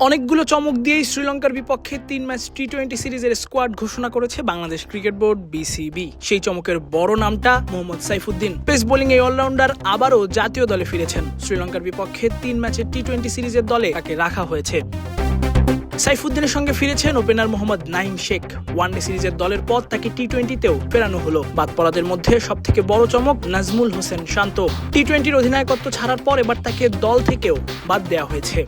অনেকগুলো চমক দিয়েই শ্রীলঙ্কার বিপক্ষে তিন ম্যাচ টি টোয়েন্টি সিরিজের স্কোয়াড ঘোষণা করেছে বাংলাদেশ ক্রিকেট বোর্ড বিসিবি সেই চমকের বড় নামটা মোহাম্মদ সাইফুদ্দিন। পেস বোলিং এই অলরাউন্ডার আবারও জাতীয় দলে ফিরেছেন। শ্রীলঙ্কার বিপক্ষে তিন ম্যাচের টি টোয়েন্টি সিরিজের দলে তাকে রাখা হয়েছে। সাইফুদ্দিনের সঙ্গে ফিরেছেন opener Mohammad Naim Sheikh. One day সিরিজের দলের পর তাকে টি টোয়েন্টিতেও ফেরানো হলো। বাদ পড়াদের মধ্যে সব থেকে বড় চমক নাজমুল হোসেন শান্ত। টি টোয়েন্টির অধিনায়কত্ব ছাড়ার পর এবার তাকে দল থেকেও বাদ দেওয়া হয়েছে।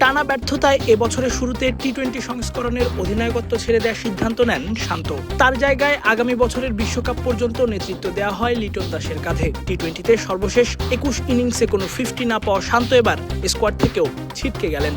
টানা ব্যর্থতায় এবছরের শুরুতে টি টোয়েন্টি সংস্করণের অধিনায়কত্ব ছেড়ে দেওয়ার সিদ্ধান্ত নেন শান্ত। তার জায়গায় আগামী বছরের বিশ্বকাপ পর্যন্ত নেতৃত্ব দেওয়া হয় লিটন দাসের কাঁধে। টি টোয়েন্টিতে সর্বশেষ একুশ ইনিংসে কোনো ফিফটি না পাওয়া শান্ত এবার স্কোয়াড থেকেও ছিটকে গেলেন।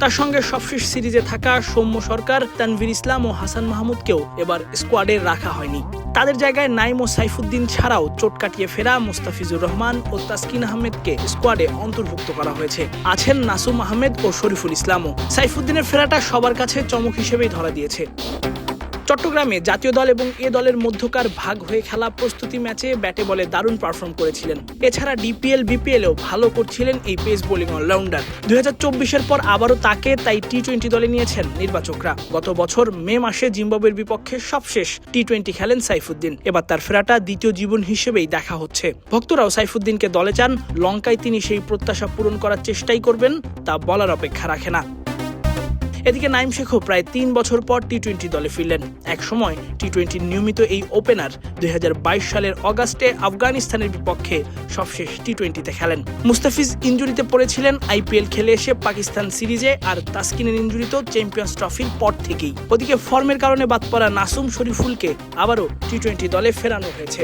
তার সঙ্গে সবশেষ সিরিজে থাকা সৌম্য সরকার, তানভীর ইসলাম ও হাসান মাহমুদকেও এবার স্কোয়াডে রাখা হয়নি। তাদের জায়গায় নাইম ও সাইফুদ্দিন ছাড়াও চোট কাটিয়ে ফেরা মুস্তাফিজুর রহমান ও তাসকিন আহমেদকে স্কোয়াডে অন্তর্ভুক্ত করা হয়েছে। আছেন নাসুম আহমেদ ও শরীফুল ইসলামও। সাইফুদ্দিনের ফেরাটা সবার কাছে চমক হিসেবেই ধরা দিয়েছে। চট্টগ্রামে জাতীয় দল এবং এ দলের মধ্যকার ভাগ হয়ে খেলা প্রস্তুতি ম্যাচে ব্যাটে বলে দারুণ পারফর্ম করেছিলেন। এছাড়া ডিপিএল, বিপিএলেও ভালো করছিলেন এই পেস বোলিং অলরাউন্ডার। দুই হাজার চব্বিশের পর আবারও তাকে তাই টি টোয়েন্টি দলে নিয়েছেন নির্বাচকরা। গত বছর মে মাসে জিম্বাবুয়ের বিপক্ষে সবশেষ টি টোয়েন্টি খেলেন সাইফুদ্দিন। এবার তার ফেরাটা দ্বিতীয় জীবন হিসেবেই দেখা হচ্ছে। ভক্তরাও সাইফুদ্দিনকে দলে চান। লঙ্কায় তিনি সেই প্রত্যাশা পূরণ করার চেষ্টাই করবেন, তা বলার অপেক্ষা রাখে না। এদিকে নাইম শেখও প্রায় তিন বছর পর টি টোয়েন্টি দলে ফিরলেন। এক সময় টি টোয়েন্টির নিয়মিত এই ওপেনার দুই হাজার বাইশ সালের অগাস্টে আফগানিস্তানের বিপক্ষে সবশেষ টি টোয়েন্টিতে খেলেন। মুস্তাফিজ ইঞ্জুরিতে পড়েছিলেন, আইপিএল খেলে এসে পাকিস্তান সিরিজে আর তাসকিনের ইঞ্জুরিতেও চ্যাম্পিয়ন্স ট্রফির পর থেকেই। ওদিকে ফর্মের কারণে বাদ পড়া নাসুম শরীফুলকে আবারও টি টোয়েন্টি দলে ফেরানো হয়েছে।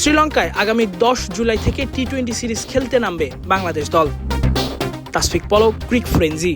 শ্রীলঙ্কায় আগামী দশ জুলাই থেকে টি টোয়েন্টি সিরিজ খেলতে নামবে বাংলাদেশ দল। তাসফিক পলক, ক্রিক ফ্রেঞ্জি